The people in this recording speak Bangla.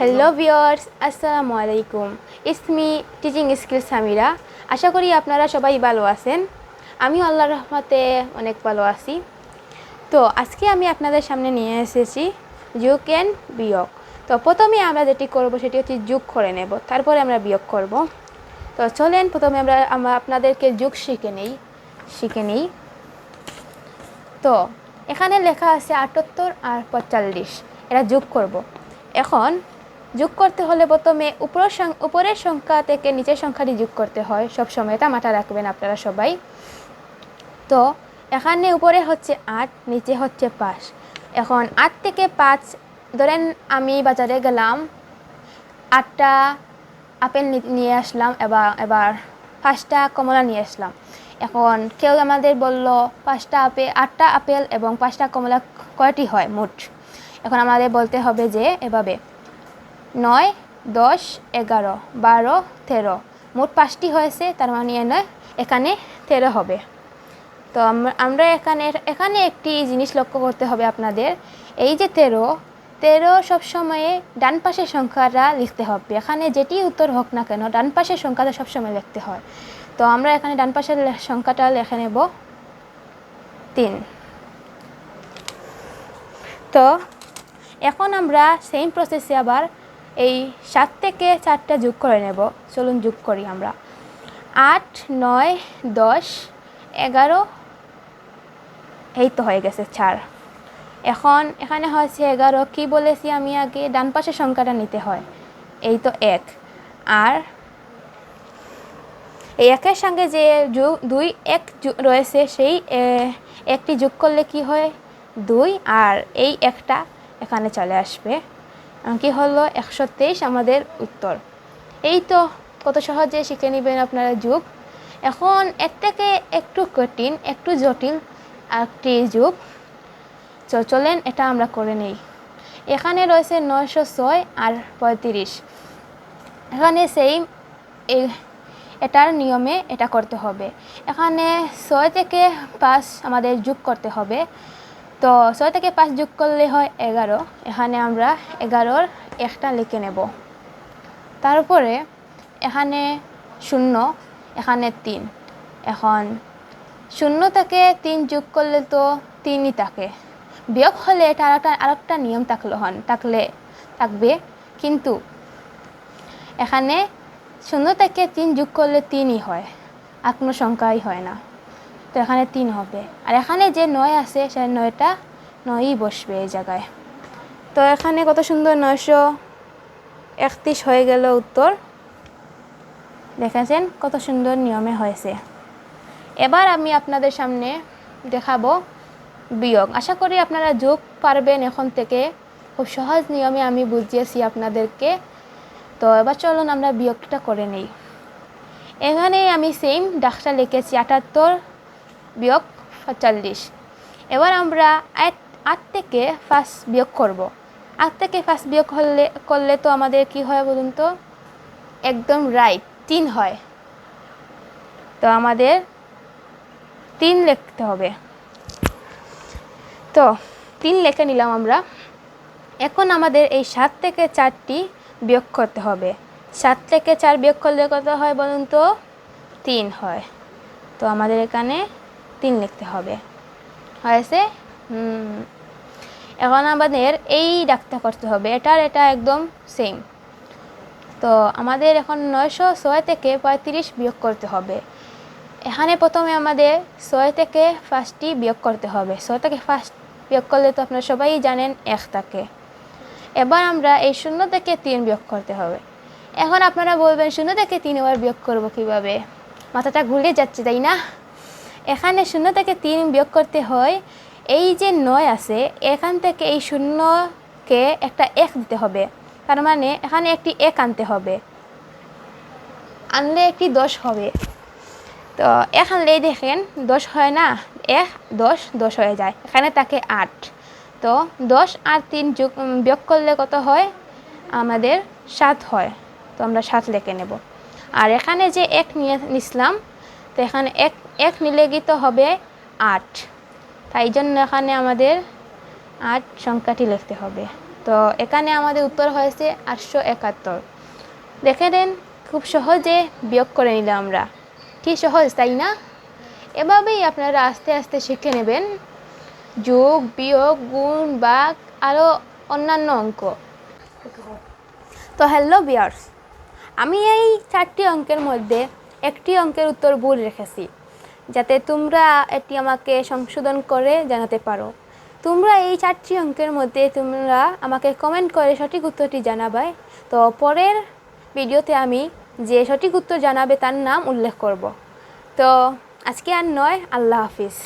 হ্যালো ভিওর্স আসসালামু আলাইকুম ইসমি টিচিং স্কিল সামিরা আশা করি আপনারা সবাই ভালো আছেন। আমি আল্লাহর রহমতে অনেক ভালো আছি। তো, আজকে আমি আপনাদের সামনে নিয়ে এসেছি যোগ অ্যান্ড বিয়োগ তো, প্রথমে আমরা যেটি করব সেটি হচ্ছে যোগ করে নেব। তারপরে আমরা বিয়োগ করব। তো, চলেন, প্রথমে আমরা আমরা আপনাদেরকে যোগ শিখে নেই, শিখে নিই। তো, এখানে লেখা আছে আটাত্তর আর পঁয়তাল্লিশ। এরা যোগ করব। এখন যোগ করতে হলে প্রথমে উপরের উপরের সংখ্যা থেকে নিচের সংখ্যাটি যোগ করতে হয়। সব সময় এটা মাথা রাখবেন আপনারা সবাই। তো এখানে উপরে হচ্ছে আট, নিচে হচ্ছে পাঁচ। এখন আট থেকে পাঁচ, ধরেন আমি বাজারে গেলাম, আটটা আপেল নিয়ে আসলাম, এবার এবার পাঁচটা কমলা নিয়ে আসলাম। এখন কেউ আমাদের বলল, পাঁচটা আপেল আটটা আপেল এবং পাঁচটা কমলা কয়টি হয় মোট? এখন আমাদের বলতে হবে যে এভাবে। নয়, দশ, এগারো, বারো, তেরো। মোট পাঁচটি হয়েছে, তার মানে এনে এখানে তেরো হবে। তো আমরা এখানে এখানে একটি জিনিস লক্ষ্য করতে হবে আপনাদের। এই যে তেরো তেরো সবসময়ে ডান পাশের সংখ্যাটা লিখতে হবে। এখানে যেটি উত্তর হোক না কেন, ডান পাশের সংখ্যাটা সবসময় লিখতে হয়। তো আমরা এখানে ডান পাশের সংখ্যাটা লিখে নেব তিন। তো এখন আমরা সেম প্রসেসে আবার এই সাত থেকে চারটা যোগ করে নেব। চলুন যোগ করি আমরা। আট, নয়, দশ, এগারো, এই তো হয়ে গেছে চার। এখন এখানে হয়েছে এগারো, কি বলেছি আমি আগে? ডান পাশের সংখ্যাটা নিতে হয়। এই তো এক। আর এই একের সঙ্গে যে দুই, এক রয়েছে, সেই একটি যোগ করলে কি হয়? দুই, আর এই একটা এখানে চলে আসবে। কি হলো একশো তেইশ আমাদের উত্তর। এই তো কত সহজে শিখে নেবেন আপনারা যুগ। এখন এর থেকে একটু কঠিন, একটু জটিল একটি যুগ। চলেন এটা আমরা করে নেই। এখানে রয়েছে নয়শো ছয় আর পঁয়ত্রিশ। এখানে সেই এটার নিয়মে এটা করতে হবে। এখানে ছয় থেকে পাঁচ আমাদের যোগ করতে হবে। তো ছয় থেকে পাঁচ যোগ করলে হয় এগারো। এখানে আমরা এগারোর একটা লিখে নেব। তারপরে এখানে শূন্য, এখানে তিন। এখন শূন্য থেকে তিন যোগ করলে তো তিনই থাকে। বিয়োগ হলে এটা আরেকটা আরেকটা নিয়ম থাকল হন, থাকলে থাকবে। কিন্তু এখানে শূন্য থেকে তিন যোগ করলে তিনই হয়। আর কোনো সংখ্যাই হয় না। তো এখানে তিন হবে। আর এখানে যে নয় আছে, সে নয়টা নয়ই বসবে এই জায়গায়। তো এখানে কত সুন্দর নয়শো একত্রিশ হয়ে গেল উত্তর। দেখেছেন? কত সুন্দর নিয়মে হয়েছে। এবার আমি আপনাদের সামনে দেখাবো বিয়োগ। আশা করি আপনারা যোগ পারবেন এখন থেকে। খুব সহজ নিয়মে আমি বুঝিয়েছি আপনাদেরকে। তো এবার চলুন আমরা বিয়োগটা করে নেই। এখানে আমি সেম ডাকটা লিখেছি আটাত্তর বিয়োগ পঁয়তাল্লিশ এবার আমরা আট আট থেকে ফার্স্ট বিয়োগ করব। আট থেকে ফার্স্ট বিয়োগ করলে করলে তো আমাদের কি হয় বলুন তো? একদম রাইট তিন হয়। তো আমাদের তিন লিখতে হবে। তো তিন লিখে নিলাম আমরা। এখন আমাদের এই সাত থেকে চারটি বিয়োগ করতে হবে। সাত থেকে চার বিয়োগ করলে কত হয় বলুন তো? তিন হয়। তো আমাদের এখানে তিন লিখতে হবে। হয়েছে এখন আমাদের এই ডাকটা করতে হবে। এটার এটা একদম সেম তো আমাদের এখন নয়শো ছয় থেকে পঁয়ত্রিশ বিয়োগ করতে হবে। এখানে প্রথমে আমাদের ছয় থেকে ফার্স্টটি বিয়োগ করতে হবে। ছয় থেকে ফার্স্ট বিয়োগ করলে তো আপনারা সবাই জানেন, এক থাকে। এবার আমরা এই শূন্য থেকে তিন বিয়োগ করতে হবে। এখন আপনারা বলবেন, শূন্য থেকে তিন এবার বিয়োগ করব কীভাবে? মাথাটা ঘুরে যাচ্ছে, তাই না? এখানে শূন্য থেকে তিন বিয়োগ করতে হয়। এই যে নয় আছে, এখান থেকে এই শূন্যকে একটা এক দিতে হবে। তার মানে এখানে একটি এক আনতে হবে। আনলে একটি দশ হবে। তো এক আনলেই দেখেন, দশ হয় না? এক, দশ দশ হয়ে যায়। এখানে তাকে আট। তো দশ আর তিন যোগ বিয়োগ করলে কত হয়? আমাদের সাত হয়। তো আমরা সাত লিখে নেব। আর এখানে যে এক নিয়ে নিছিলাম, তো এখানে এক এক নিলে কি তো হবে আট। তাই জন্য এখানে আমাদের আট সংখ্যাটি লিখতে হবে। তো তো এখানে আমাদের উত্তর হয়েছে আটশো একাত্তর। দেখে দেন, খুব সহজে বিয়োগ করে নিলাম আমরা। কি সহজ, তাই না? এভাবেই আপনারা আস্তে আস্তে শিখে নেবেন। যোগ, বিয়োগ, গুণ বাঘ আরও অন্যান্য অঙ্ক। তো হ্যালো বিয়ার্স আমি এই চারটি অঙ্কের মধ্যে একটি অঙ্কের উত্তর ভুল রেখেছি। যাতে তোমরা এটি আমাকে সংশোধন করে জানাতে পারো। তোমরা এই চারটি অঙ্কের মধ্যে তোমরা আমাকে কমেন্ট করে সঠিক উত্তরটি জানাবে। তো পরের ভিডিওতে আমি যে সঠিক উত্তর জানাবে তার নাম উল্লেখ করব। তো আজকে আর নয়, আল্লাহ হাফিজ।